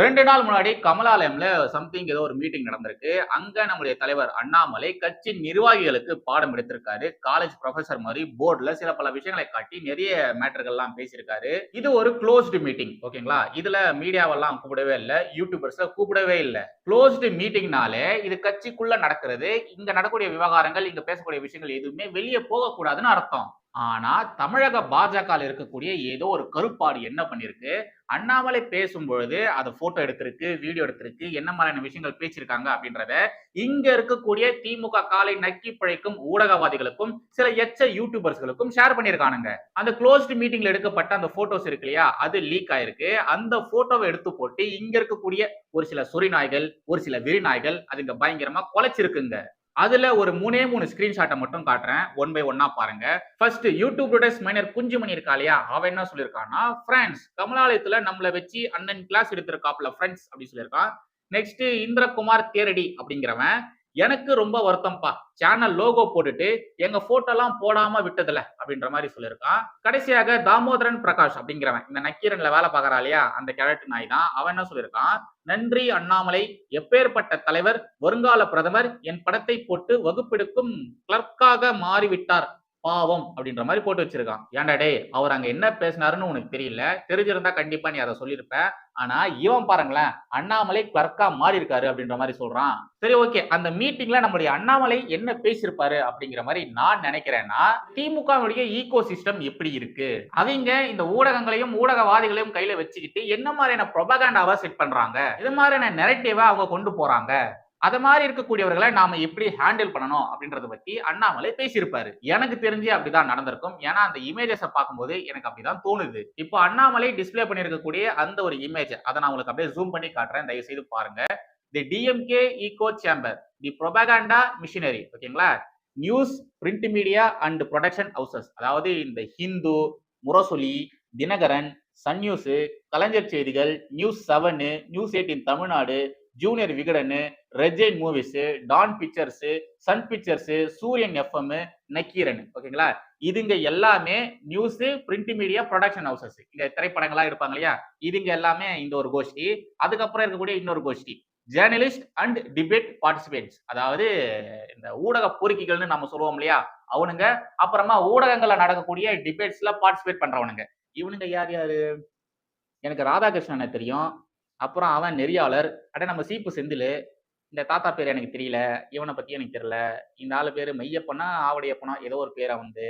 ரெண்டு நாள் முன்னாடி கமலாலயம்ல சம்திங் ஏதோ ஒரு மீட்டிங் நடந்திருக்கு. அங்க நம்முடைய தலைவர் அண்ணாமலை கட்சி நிர்வாகிகளுக்கு பாடம் எடுத்திருக்காரு. காலேஜ் ப்ரொஃபசர் மாதிரி போர்டுல சில பல விஷயங்களை காட்டி நிறைய மேட்டர்கள்லாம் பேசியிருக்காரு. இது ஒரு க்ளோஸ்டு மீட்டிங் ஓகேங்களா? இதுல மீடியாவெல்லாம் கூப்பிடவே இல்லை யூடியூபர்ஸை கூப்பிடவே இல்லை. க்ளோஸ்டு மீட்டிங்னாலே இது கட்சிக்குள்ள நடக்கிறது. இங்க நடக்கக்கூடிய விவகாரங்கள் இங்க பேசக்கூடிய விஷயங்கள் எதுவுமே வெளியே போகக்கூடாதுன்னு அர்த்தம். ஆனா தமிழக பாஜக இருக்கக்கூடிய ஏதோ ஒரு கருப்பாடு என்ன பண்ணிருக்கு? அண்ணாமலை பேசும்பொழுது அதை போட்டோ எடுத்திருக்கு வீடியோ எடுத்திருக்கு என்ன மாதிரியான விஷயங்கள் பேசியிருக்காங்க அப்படின்றத இங்க இருக்கக்கூடிய திமுக காலை நக்கி பிழைக்கும் ஊடகவாதிகளுக்கும் சில எச்ச யூடியூபர்ஸ்களுக்கும் ஷேர் பண்ணியிருக்கானுங்க. அந்த க்ளோஸ்ட் மீட்டிங்ல எடுக்கப்பட்ட அந்த போட்டோஸ் இருக்கு இல்லையா அது லீக் ஆயிருக்கு. அந்த போட்டோவை எடுத்து போட்டு இங்க இருக்கக்கூடிய ஒரு சில சொறி நாய்கள் ஒரு சில வெறி நாய்கள் அதுங்க பயங்கரமா குலைச்சிருக்குங்க. அதுல ஒரு மூணே மூணு ஸ்கிரீன்ஷாட்டை மட்டும் காட்டுறேன். ஒன் பை ஒன்னா பாருங்க. ஃபர்ஸ்ட் யூடியூப் மைனர் குஞ்சுமணி இருக்கா இல்லையா? அவன் என்ன சொல்லியிருக்கான்னா ஃப்ரெண்ட்ஸ் கமலாலயத்துல நம்மள வச்சு அண்ணன் கிளாஸ் எடுத்திருக்காப்ல ஃப்ரெண்ட்ஸ் அப்படின்னு சொல்லியிருக்கான். நெக்ஸ்ட் இந்திரகுமார் தேரடி அப்படிங்கிறவன். எனக்கு ரொம்ப வருத்தம்ப்பா சேனல் லோகோ போட்டுட்டு எங்க போட்டோலாம் போடாம விட்டதுல அப்படின்ற மாதிரி சொல்லியிருக்கான். கடைசியாக தாமோதரன் பிரகாஷ் அப்படிங்கிறவன் இந்த நக்கீரன்ல வேலை பார்க்கறா இல்லையா அந்த கிழட்டு நாய் தான் அவன் என்ன சொல்லியிருக்கான்? நன்றி அண்ணாமலை எப்பேற்பட்ட தலைவர் வருங்கால பிரதமர் என் படத்தை போட்டு வகுப்பெடுக்கும் கிளர்க்காக மாறிவிட்டார். பாவம் அப்படின்ற மாதிரி போட்டு வச்சிருக்கான். ஏன்டா டே அவர் அங்க என்ன பேசினாருன்னு உனக்கு தெரியல? தெரிஞ்சிருந்தா கண்டிப்பா நீ அதை சொல்லியிருப்ப. ஆனா இவன் பாருங்களேன் அண்ணாமலை கிளர்க்கா மாறி இருக்காரு அப்படின்ற மாதிரி சொல்றான். சரி ஓகே. அந்த மீட்டிங்ல நம்மளுடைய அண்ணாமலை என்ன பேசியிருப்பாரு அப்படிங்கிற மாதிரி நான் நினைக்கிறேன்னா திமுகவுடைய ஈகோ சிஸ்டம் எப்படி இருக்கு? அவங்க இந்த ஊடகங்களையும் ஊடகவாதிகளையும் கையில வச்சுக்கிட்டு என்ன மாதிரியான ப்ரொபகண்டாவா செட் பண்றாங்க? இது மாதிரியான நெரட்டிவா அவங்க கொண்டு போறாங்க? அதை மாதிரி இருக்கக்கூடியவர்களை நாம எப்படி ஹேண்டில் பண்ணணும் அப்படின்றத பத்தி அண்ணாமலை பேசியிருப்பாரு. எனக்கு தெரிஞ்சு அப்படிதான் நடந்திருக்கும். ஏன்னா அந்த இமேஜஸை பார்க்கும்போது எனக்கு அப்படிதான் தோணுது. இப்போ அண்ணாமலை டிஸ்ப்ளே பண்ணியிருக்கக்கூடிய அந்த ஒரு இமேஜ் அதை நான் உங்களுக்கு அப்படியே ஜூம் பண்ணி காட்டுறேன். தயவு செய்து பாருங்க the DMK echo chamber the propaganda machinery ஓகேங்களா? News print media and production houses அதாவது இந்த ஹிந்து முரசொலி தினகரன் சன் நியூஸ் கலைஞர் செய்திகள் news seven news eighteen Tamil Nadu junior Vikatan Red Giant movies Dawn pictures Sun pictures Suryan FM Nakkeeran. ஓகேங்களா? இதுங்க எல்லாமே news print media production houses. இங்க திரைப்படங்களா இருப்பாங்க இல்லையா? இதுங்க எல்லாமே இந்த ஒரு கோஷ்டி. அதுக்கப்புறம் இருக்கக்கூடிய இன்னொரு கோஷ்டி. Journalist and debate participates. அதாவது இந்த ஊடக பொறுக்கிகள்னு நம்ம சொல்லுவோம் இல்லையா? அவனுங்க. அப்புறமா ஊடகங்கள்ல நடக்கக்கூடிய டிபேட்ஸ்ல பார்ட்டிசிபேட் பண்றவனுங்க. இவனுங்க யார் யாரு? எனக்கு ராதாகிருஷ்ணனை தெரியும். அப்புறம் அவன் நெறியாளர். அட நம்ம சீப்பு செந்தில். இந்த தாத்தா பேர் எனக்கு தெரியல இவனை பத்தி எனக்கு தெரியல. இந்த ஆளு பேர் மையப்பனா ஆவடியப்பனா ஏதோ ஒரு பேரை வந்து.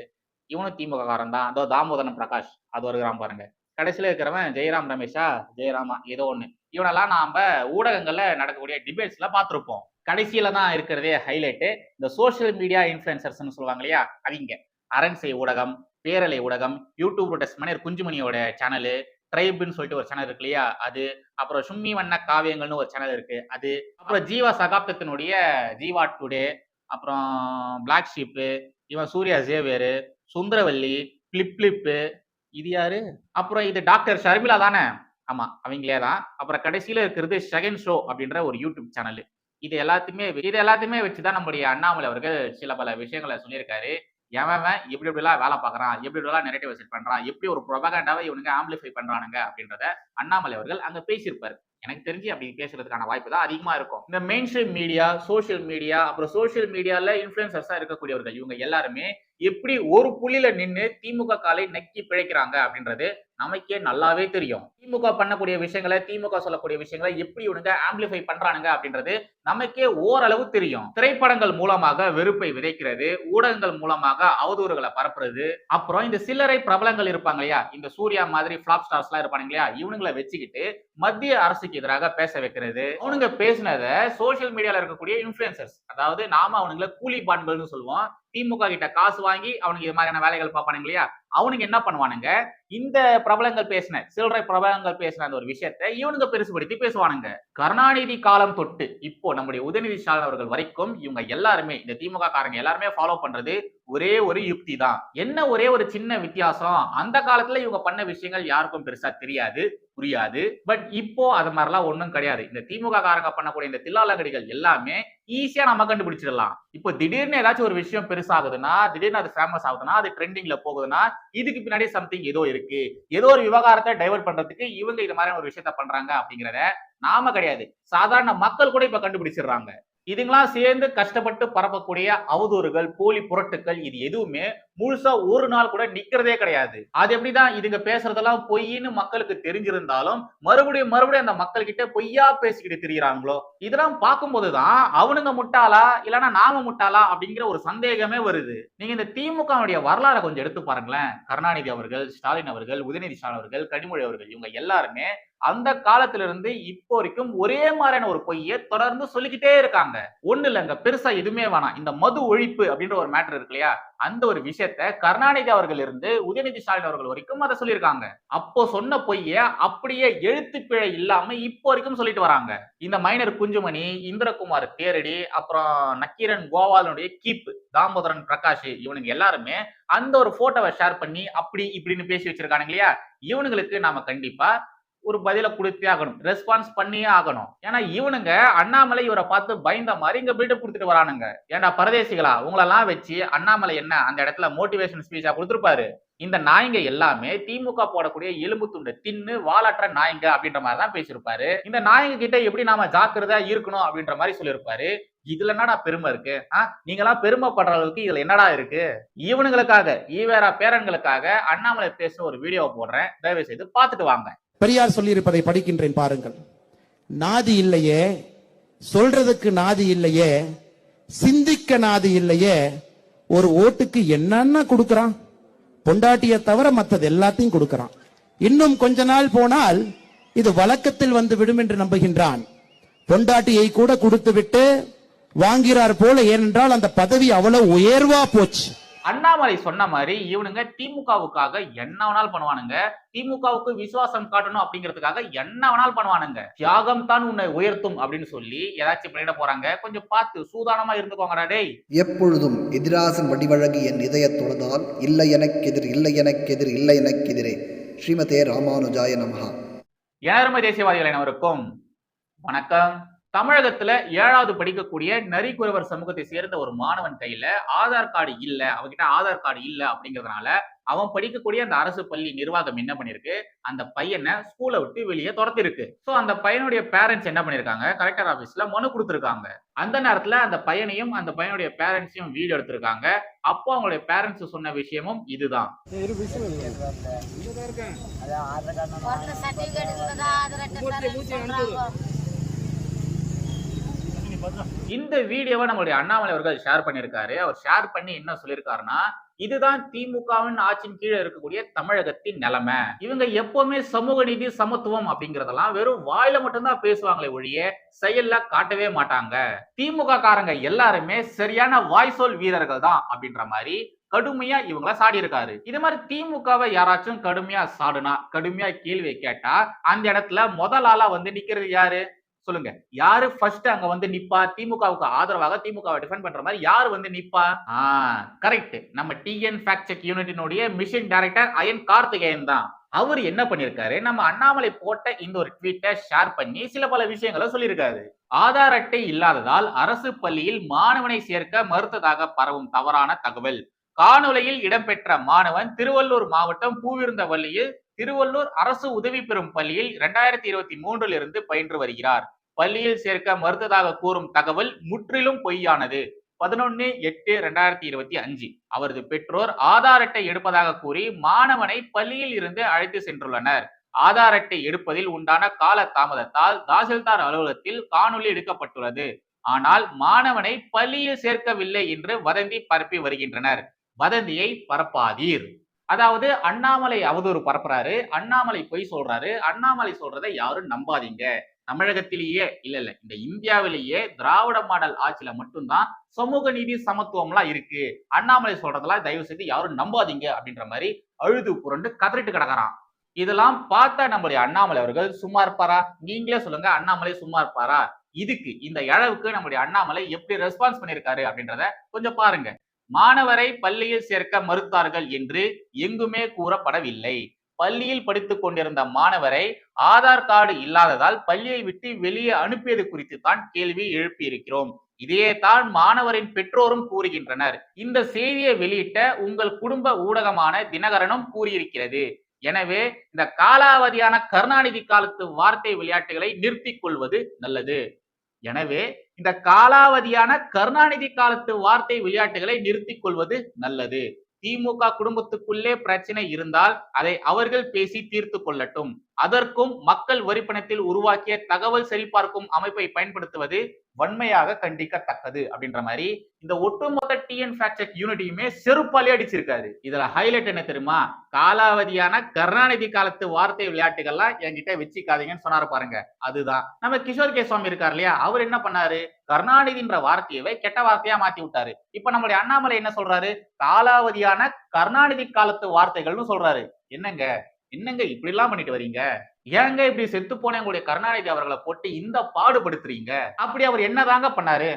இவனும் திமுக காரன் தான். அதோ தாமோதரன் பிரகாஷ். அது வருகிறான் பாருங்க. கடைசியில இருக்கிறவன் ஜெயராம் ரமேஷா? ஜெயராமா ஏதோ ஒண்ணு. இவனெல்லாம் நாம ஊடகங்கள்ல நடக்கக்கூடிய டிபேட்ஸ்ல பார்த்துருப்போம். கடைசியில தான் இருக்கிறதே ஹைலைட்டு இந்த சோஷியல் மீடியா இன்ஃபுளுசர்ஸ்னு சொல்லுவாங்க இல்லையா? அவங்க. அரண்சை ஊடகம் பேரலை ஊடகம் யூடியூப் மணியர் குஞ்சுமணியோட சேனலு ட்ரைப்னு சொல்லிட்டு ஒரு சேனல் இருக்கு இல்லையா? அது அப்புறம் சும்மி வண்ண காவியங்கள்னு ஒரு சேனல் இருக்கு. அது அப்புறம் ஜீவா சகாப்தத்தினுடைய ஜீவா டுடே அப்புறம் பிளாக் ஷீப்பு இவன் சூர்யா ஜேவேரு சுந்தரவல்லி பிளிப் பிளிப்பு இது யாரு? அப்புறம் இது டாக்டர் ஷர்மிளா தானே? ஆமா அவங்களே தான். அப்புறம் கடைசியில இருக்கிறது செகண்ட் ஷோ அப்படின்ற ஒரு யூடியூப் சேனல் இது எல்லாத்தையுமே இது எல்லாத்தையுமே வச்சுதான் நம்முடைய அண்ணாமலை அவர்கள் சில பல விஷயங்களை சொல்லியிருக்காரு. எவன் எப்படி எப்படிலாம் வேலை பார்க்குறான் எப்படி எப்படிலாம் நெரேட்டிவ் செட் பண்றான் எப்படி ஒரு ப்ரொபகண்டாவை இவனுங்க ஆம்பிளிஃபை பண்ணுறானுங்க அப்படின்றத அண்ணாமலை அவர்கள் அங்கே பேசியிருப்பார். எனக்கு தெரிஞ்சு அப்படி பேசுறதுக்கான வாய்ப்பு தான் அதிகமா இருக்கும். இந்த main stream media social media அப்புறம் சோஷியல் மீடியால இன்ஃபுளுசர்ஸா இருக்கக்கூடியவர்கள் இவங்க எல்லாருமே எப்படி ஒரு புள்ளியில நின்று திமுக காலை நக்கி பிழைக்கிறாங்க அப்படின்றது நமக்கே நல்லாவே தெரியும். திமுக பண்ணக்கூடிய விஷயங்களை திமுக சொல்லக்கூடிய விஷயங்களை எப்படி இவனுங்க ஆம்பிளிஃபை பண்றானுங்க அப்படின்றது நமக்கே ஓரளவு தெரியும். திரைப்படங்கள் மூலமாக வெறுப்பை விதைக்கிறது ஊடகங்கள் மூலமாக அவதூறுகளை பரப்புறது அப்புறம் இந்த சில்லறை பிரபலங்கள் இருப்பாங்க இல்லையா? இந்த சூர்யா மாதிரி பிளாப் ஸ்டார்ஸ் எல்லாம் இருப்பாங்க இல்லையா? இவனுங்களை வச்சுக்கிட்டு மத்திய அரசுக்கு எதிராக பேச வைக்கிறது. அவனுங்க பேசினத சோசியல் மீடியால இருக்கக்கூடிய இன்ஃபுளுசர்ஸ் அதாவது நாம அவனுங்களை கூலி பாண்புகள்னு சொல்லுவோம். திமுக கிட்ட காசு வாங்கி அவனுக்கு இது மாதிரியான வேலைகள் பார்ப்பானுங்க இல்லையா? அவனுங்க என்ன பண்ணுவானுங்க? இந்த பிரபலங்கள் பேசின சில்லறை பிரபலங்கள் பேசின அந்த ஒரு விஷயத்தை இவனுங்க பெருசுபடுத்தி பேசுவானுங்க. கருணாநிதி காலம் தொட்டு இப்போ நம்முடைய உதயநிதி ஸ்டாலின் அவர்கள் வரைக்கும் இவங்க எல்லாருமே இந்த திமுக காரங்க எல்லாருமே ஃபாலோ பண்றது ஒரே ஒரு யுக்தி தான். என்ன ஒரே ஒரு சின்ன வித்தியாசம்? அந்த காலத்துல இவங்க பண்ண விஷயங்கள் யாருக்கும் பெருசா தெரியாது புரியாது. பட் இப்போ அது மாதிரிலாம் ஒன்றும் கிடையாது. இந்த திமுக காரங்க பண்ணக்கூடிய இந்த தில்லாலங்கடிகள் எல்லாமே ஈஸியா நம்ம கண்டுபிடிச்சிடலாம். இப்போ திடீர்னு ஏதாச்சும் ஒரு விஷயம் பெருசாகுதுன்னா திடீர்னு அது ஃபேமஸ் ஆகுதுன்னா அது ட்ரெண்டிங்ல போகுதுன்னா இதுக்கு பின்னாடி சம்திங் ஏதோ இருக்கு. ஏதோ ஒரு விவகாரத்தை டைவர்ட் பண்றதுக்கு இவங்க இது மாதிரி ஒரு விஷயத்த பண்றாங்க அப்படிங்கிறத நாம கிடையாது. சாதாரண மக்கள் கூட இப்ப கண்டுபிடிச்சிடுறாங்க. இதுங்களாம் சேர்ந்து கஷ்டப்பட்டு பரப்பக்கூடிய அவதூறுகள் போலி புரட்டுக்கள் இது எதுவுமே முழுசா ஒரு நாள் கூட நிக்கிறதே கிடையாது. அது எப்படிதான் இதுங்க பேசுறதெல்லாம் பொய்ன்னு மக்களுக்கு தெரிஞ்சிருந்தாலும் மறுபடியும் மறுபடியும் அந்த மக்கள் கிட்ட பொய்யா பேசிக்கிட்டு திரியிறாங்களோ இதெல்லாம் பார்க்கும்போதுதான் அவனுங்க முட்டாளா இல்லைன்னா நாம முட்டாளா அப்படிங்கிற ஒரு சந்தேகமே வருது. நீங்க இந்த திமுகவுடைய வரலாறை கொஞ்சம் எடுத்து பாருங்களேன். கருணாநிதி அவர்கள் ஸ்டாலின் அவர்கள் உதயநிதி ஸ்டாலின் அவர்கள் கனிமொழி அவர்கள் இவங்க எல்லாருமே அந்த காலத்துல இருந்து இப்போ வரைக்கும் ஒரே மாதிரியான ஒரு பொய்யை தொடர்ந்து சொல்லிக்கிட்டே இருக்காங்க. ஒண்ணு இல்லைங்க பெருசா எதுவுமே வேணாம். இந்த மது ஒழிப்பு அப்படின்ற ஒரு மேட்டர் இருக்கு இல்லையா? அந்த ஒரு விஷயம் விஷயத்த கருணாநிதி அவர்கள் இருந்து உதயநிதி ஸ்டாலின் அவர்கள் வரைக்கும் அதை சொல்லியிருக்காங்க. அப்போ சொன்ன பொய்ய அப்படியே எழுத்து பிழை இல்லாம இப்போ வரைக்கும் சொல்லிட்டு வராங்க. இந்த மைனர் குஞ்சுமணி இந்திரகுமார் தேரடி அப்புறம் நக்கீரன் கோவாலனுடைய கீப் தாமோதரன் பிரகாஷ் இவனுங்க எல்லாருமே அந்த ஒரு போட்டோவை ஷேர் பண்ணி அப்படி இப்படின்னு பேசி வச்சிருக்கானுங்க இல்லையா? இவனுங்களுக்கு நாம கண்டிப்பா ஒரு பதிலை கொடுத்தே ஆகணும். ரெஸ்பான்ஸ் பண்ணியே ஆகணும். ஏன்னா இவனுங்க அண்ணாமலை இவரை பார்த்து பயந்த மாதிரி இங்க பில்டப் கொடுத்துட்டு வரானுங்க. ஏன்டா பரதேசிகளா? உங்களெல்லாம் வச்சு அண்ணாமலை என்ன அந்த இடத்துல மோட்டிவேஷன் ஸ்பீச்சா கொடுத்துருப்பாரு? இந்த நாய்ங்க எல்லாமே திமுக போடக்கூடிய எலும்பு துண்டு தின்னு வாழற்ற நாய்ங்க அப்படின்ற மாதிரி தான் பேசியிருப்பாரு. இந்த நாய்ங்க கிட்ட எப்படி நாம ஜாக்கிரதா இருக்கணும் அப்படின்ற மாதிரி சொல்லியிருப்பாரு. இதுல என்னடா பெருமை இருக்கு? ஆ? நீங்களாம் பெருமைப்படுற அளவுக்கு இதுல என்னடா இருக்கு? இவனுங்களுக்காக ஈவேரா பேரன்களுக்காக அண்ணாமலை பேசும் ஒரு வீடியோ போடுறேன். தயவு செய்து பார்த்துட்டு வாங்க. பெரியார் சொல்லியிருப்பதை படிக்கின்றேன் பாருங்கள். நாதி இல்லையே சொல்றதுக்கு நாதி இல்லையே சிந்திக்க நாதி இல்லையே ஒரு ஓட்டுக்கு என்னென்ன கொடுக்கறான். பொண்டாட்டிய தவிர மற்றது எல்லாத்தையும் கொடுக்கறான். இன்னும் கொஞ்ச நாள் போனால் இது வழக்கத்தில் வந்து விடும் என்று நம்புகின்றான். பொண்டாட்டியை கூட கொடுத்து விட்டு வாங்கிறார் போல ஏனென்றால் அந்த பதவி அவ்வளவு உயர்வா போச்சு. அண்ணாமலை சொன்ன மாதிரி இவனுங்க திமுகவுக்காக என்ன வேணாலும் பண்ணுவானுங்க. திமுகவுக்கு விசுவாசம் காட்டணும் அப்படிங்கிறதுக்காக என்ன வேணாலும் பண்ணுவானுங்க. தியாகம் தான் உன்னை உயர்த்தும் அப்படின்னு சொல்லி ஏதாச்சும் பண்ணிட போறாங்க. கொஞ்சம் பார்த்து சூதானமா இருந்துக்கோங்கடா டேய். எப்பொழுதும் எதிராசன் வடிவழகு என் இதயத் தொழுதால் இல்லை எனக்கெதிர் இல்லை எனக்கெதிர் இல்லை எனக்கெதிரே. ஸ்ரீமதே ராமானுஜாய நமஹா. ஏழருமை தேசியவாதிகள் அனைவருக்கும் வணக்கம். தமிழகத்துல ஏழாவது படிக்கக்கூடிய நரிக்குறவர் சமூகத்தை சேர்ந்த ஒரு மாணவன் கையில ஆதார் கார்டு இல்ல அவன்கிட்ட ஆதார் கார்டு இல்ல அப்படிங்கறதுனால அவன் படிக்கக்கூடிய அந்த அரசு பள்ளி நிர்வாகம் என்ன பண்ணிருக்கு? அந்த பையனை ஸ்கூலை விட்டு வெளியே துரத்திருக்கு. சோ அந்த பையனுடைய பேரண்ட்ஸ் என்ன பண்ணிருக்காங்க? கலெக்டர் ஆபீஸ்ல மனு கொடுத்திருக்காங்க. அந்த நேரத்துல அந்த பையனையும் அந்த பையனுடைய பேரண்ட்ஸையும் வீடியோ எடுத்திருக்காங்க. அப்போ அவங்களுடைய பேரண்ட்ஸ் சொன்ன விஷயமும் இதுதான். ஆதார் இந்த வீடியோவை நம்மளுடைய அண்ணாமலை அவர்கள் ஷேர் பண்ணியிருக்காரு. அவர் ஷேர் பண்ணி என்ன சொல்லியிருக்காருன்னா இதுதான் திமுகவின் ஆட்சியின் கீழே இருக்கக்கூடிய தமிழகத்தின் நிலைமை. இவங்க எப்பவுமே சமூக நீதி சமத்துவம் அப்படிங்கறதெல்லாம் வெறும் வாயில மட்டும்தான் பேசுவாங்களே ஒழிய செயல்ல காட்டவே மாட்டாங்க. திமுக காரங்க எல்லாருமே சரியான வாய்சோல் வீரர்கள் தான் அப்படின்ற மாதிரி கடுமையா இவங்கள சாடி இருக்காரு இது மாதிரி திமுகவை யாராச்சும் கடுமையா சாடுனா கடுமையா கேள்வியை கேட்டா அந்த இடத்துல முதல் ஆளா வந்து நிக்கிறது யாரு? சொல்லுங்க. யாரு ஃபர்ஸ்ட் அங்க வந்து நிப்பா? திமுகவுக்கு ஆதரவாக திமுகவை டிஃபெண்ட் பண்ற மாதிரி யாரு வந்து நிப்பா? கரெக்ட் நம்ம டிஎன் ஃபேக்ட் செக் யூனிட்டினுடைய மிஷின் டைரக்டர் அயன் கார்த்திகேயன் தான். அவர் என்ன பண்ணிருக்காரு? நம்ம அண்ணாமலை போட்ட இந்த ஒரு ட்வீட்டை ஷேர் பண்ணி சில பல விஷயங்களை சொல்லியிருக்காரு. ஆதார் அட்டை இல்லாததால் அரசு பள்ளியில் மாணவனை சேர்க்க மறுத்ததாக பரவும் தவறான தகவல். காணொலியில் இடம்பெற்ற மாணவன் திருவள்ளூர் மாவட்டம் பூவிருந்தவல்லியில் திருவள்ளூர் அரசு உதவி பெறும் பள்ளியில் இரண்டாயிரத்தி இருபத்தி மூன்றில் இருந்து பயின்று வருகிறார். பள்ளியில் சேர்க்க மறுத்ததாக கூறும் தகவல் முற்றிலும் பொய்யானது. பதினொன்னு எட்டு ரெண்டாயிரத்தி இருபத்தி அஞ்சு. அவரது பெற்றோர் ஆதார் அட்டை எடுப்பதாக கூறி மாணவனை பள்ளியில் இருந்து அழைத்து சென்றுள்ளனர். ஆதார் அட்டை எடுப்பதில் உண்டான கால தாமதத்தால் தாசில்தார் அலுவலகத்தில் காணொலி எடுக்கப்பட்டுள்ளது. ஆனால் மாணவனை பள்ளியில் சேர்க்கவில்லை என்று வதந்தி பரப்பி வருகின்றனர். வதந்தியை பரப்பாதீர். அதாவது அண்ணாமலை அவதூறு பரப்புறாரு. அண்ணாமலை பொய் சொல்றாரு. அண்ணாமலை சொல்றதை யாரும் நம்பாதீங்க. தமிழகத்திலேயே இல்ல இல்ல இந்த இந்தியாவிலேயே திராவிட மாடல் ஆட்சியில மட்டும்தான் சமூக நீதி சமத்துவம்லாம் இருக்கு. அண்ணாமலை சொல்றதெல்லாம் தயவு செய்து யாரும் நம்பாதீங்க அப்படின்ற மாதிரி அழுது புரண்டு கதறிட்டு கிடக்குறான். இதெல்லாம் பார்த்தா நம்மளுடைய அண்ணாமலை அவர்கள் சும்மா இருப்பாரா? நீங்களே சொல்லுங்க அண்ணாமலை சும்மா இருப்பாரா? இதுக்கு இந்த இழவுக்கு நம்மளுடைய அண்ணாமலை எப்படி ரெஸ்பான்ஸ் பண்ணிருக்காரு அப்படின்றத கொஞ்சம் பாருங்க. மாணவரை பள்ளியில் சேர்க்க மறுத்தார்கள் என்று எங்குமே கூறப்படவில்லை. பள்ளியில் படித்துக் கொண்டிருந்த மாணவரை ஆதார் கார்டு இல்லாததால் பள்ளியை விட்டு வெளியே அனுப்பியது குறித்து தான் கேள்வி எழுப்பியிருக்கிறோம். இதையே தான் மாணவரின் பெற்றோரும் கூறுகின்றனர். இந்த செய்தியை வெளியிட்ட உங்கள் குடும்ப ஊடகமான தினகரனும் கூறியிருக்கிறது. எனவே இந்த காலாவதியான கருணாநிதி காலத்து வார்த்தை விளையாட்டுகளை நிறுத்திக் கொள்வது நல்லது. எனவே இந்த காலாவதியான கருணாநிதி காலத்து வார்த்தை விளையாட்டுகளை நிறுத்திக் கொள்வது நல்லது. திமுக குடும்பத்துக்குள்ளே பிரச்சனை இருந்தால் அதை அவர்கள் பேசி தீர்த்து கொள்ளட்டும். அதற்கும் மக்கள் வரிப்பணத்தில் உருவாக்கிய தகவல் சரிபார்க்கும் அமைப்பை பயன்படுத்துவது வன்மையாக கண்டிக்கத்தக்கது அப்படின்ற மாதிரி இந்த ஒட்டுமொத்த டிஎன் ஃபேக்ட் யூனிட்டியுமே செருப்பாலே அடிச்சிருக்காரு. இதுல ஹைலைட் என்ன தெரியுமா? காலாவதியான கருணாநிதி காலத்து வார்த்தை விளையாட்டுகள்லாம் என்கிட்ட வச்சுக்காதீங்கன்னு சொன்னாரு பாருங்க. அதுதான். நம்ம கிஷோர் கே சுவாமி இருக்கார் இல்லையா? அவர் என்ன பண்ணாரு? கருணாநிதின்ற வார்த்தையவே கெட்ட வார்த்தையா மாத்தி விட்டாரு. இப்ப நம்மளுடைய அண்ணாமலை என்ன சொல்றாரு? காலாவதியான கருணாநிதி காலத்து வார்த்தைகள்னு சொல்றாரு. என்னங்க? என்னங்க இப்படி எல்லாம் பண்ணிட்டு வரீங்க ஏங்க இப்படி செத்து போன உங்களுடைய கருணாநிதி அவர்களை போட்டு இந்த பாடுபடுத்துறீங்க? அப்படி அவர் என்னதாங்க பண்ணாரு?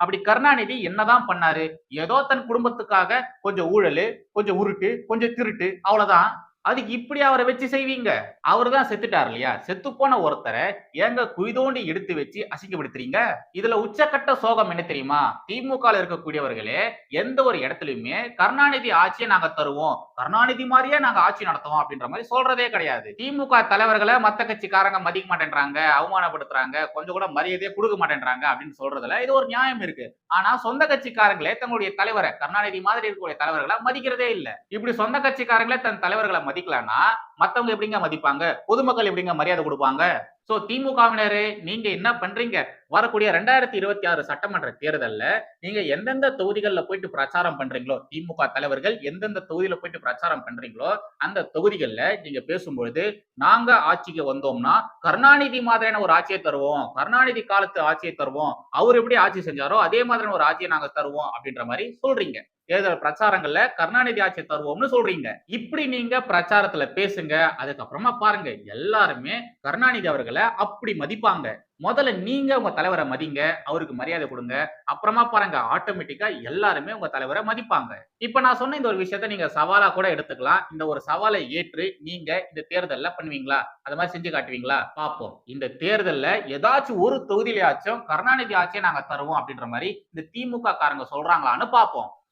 அப்படி கருணாநிதி என்னதான் பண்ணாரு? ஏதோ தன் குடும்பத்துக்காக கொஞ்சம் ஊழலு கொஞ்சம் உருட்டு கொஞ்சம் திருட்டு அவ்வளவுதான். அதுக்கு இப்படி அவரை வச்சு செய்வீங்க? அவர் தான் செத்துட்டார் இல்லையா? செத்து போன ஒருத்தரை ஏங்க குய்தோண்டி எடுத்து வச்சு அசிங்கப்படுத்துறீங்க? இதுல உச்சக்கட்ட சோகம் என்ன தெரியுமா? திமுக இருக்கக்கூடியவர்களே எந்த ஒரு இடத்துலயுமே கருணாநிதி ஆட்சியை நாங்க தருவோம். கருணாநிதி மாதிரியே நாங்க ஆட்சி நடத்துவோம் அப்படின்ற மாதிரி சொல்றதே கிடையாது. திமுக தலைவர்களை மத்த கட்சிக்காரங்க மதிக்க மாட்டேன்றாங்க அவமானப்படுத்துறாங்க கொஞ்சம் கூட மரியாதையே கொடுக்க மாட்டேன்றாங்க அப்படின்னு சொல்றதுல இது ஒரு நியாயம் இருக்கு. ஆனா சொந்த கட்சிக்காரங்களே தங்களுடைய தலைவரை கருணாநிதி மாதிரி இருக்கக்கூடிய தலைவர்களை மதிக்கிறதே இல்லை. இப்படி சொந்த கட்சிக்காரங்களே தன் தலைவர்களை மதிக்கலன்னா மத்தவங்க எப்படிங்க மதிப்பாங்க? பொதுமக்கள் எப்படிங்க மரியாதை கொடுப்பாங்க? சோ திமுகவினரே நீங்க என்ன பண்றீங்க? வரக்கூடிய ரெண்டாயிரத்தி இருபத்தி ஆறு சட்டமன்ற தேர்தல்ல நீங்க எந்தெந்த தொகுதிகளில் போயிட்டு பிரச்சாரம் பண்றீங்களோ திமுக தலைவர்கள் எந்தெந்த தொகுதியில போயிட்டு பிரச்சாரம் பண்றீங்களோ அந்த தொகுதிகளில் நீங்க பேசும்பொழுது நாங்க ஆட்சிக்கு வந்தோம்னா கருணாநிதி மாதிரியான ஒரு ஆட்சியை தருவோம். கருணாநிதி காலத்து ஆட்சியை தருவோம். அவர் எப்படி ஆட்சி செஞ்சாரோ அதே மாதிரியான ஒரு ஆட்சியை நாங்க தருவோம் அப்படின்ற மாதிரி சொல்றீங்க. தேர்தல் பிரச்சாரங்கள்ல கருணாநிதி ஆட்சி தருவோம்னு சொல்றீங்க. இப்படி நீங்க பிரச்சாரத்துல பேசுங்க அதுக்கப்புறமா பாருங்க எல்லாருமே கருணாநிதி அவர்களை அப்படி மதிப்பாங்க. முதல்ல நீங்க உங்க தலைவரை மதிங்க அவருக்கு மரியாதை கொடுங்க. அப்புறமா பாருங்க ஆட்டோமேட்டிக்கா எல்லாருமே உங்க தலைவரை மதிப்பாங்க. இப்ப நான் சொன்ன இந்த ஒரு விஷயத்த நீங்க சவாலா கூட எடுத்துக்கலாம். இந்த ஒரு சவாலை ஏற்று நீங்க இந்த தேர்தல்ல பண்ணுவீங்களா? அது மாதிரி செஞ்சு காட்டுவீங்களா? பாப்போம் இந்த தேர்தல்ல ஏதாச்சும் ஒரு தொகுதியிலாச்சும் கருணாநிதி ஆட்சியை நாங்க தருவோம் அப்படின்ற மாதிரி இந்த திமுக காரங்க சொல்றாங்களான்னு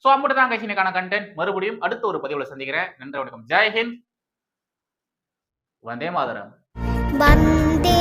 சோ அம்பட்டு தான் கட்சினுக்கான கண்டென்ட் மறுபடியும் அடுத்த ஒரு பதிவுல சந்திக்கிறேன். நன்றி வணக்கம். ஜெய்ஹிந்த் வந்தே மாதரம். வந்தே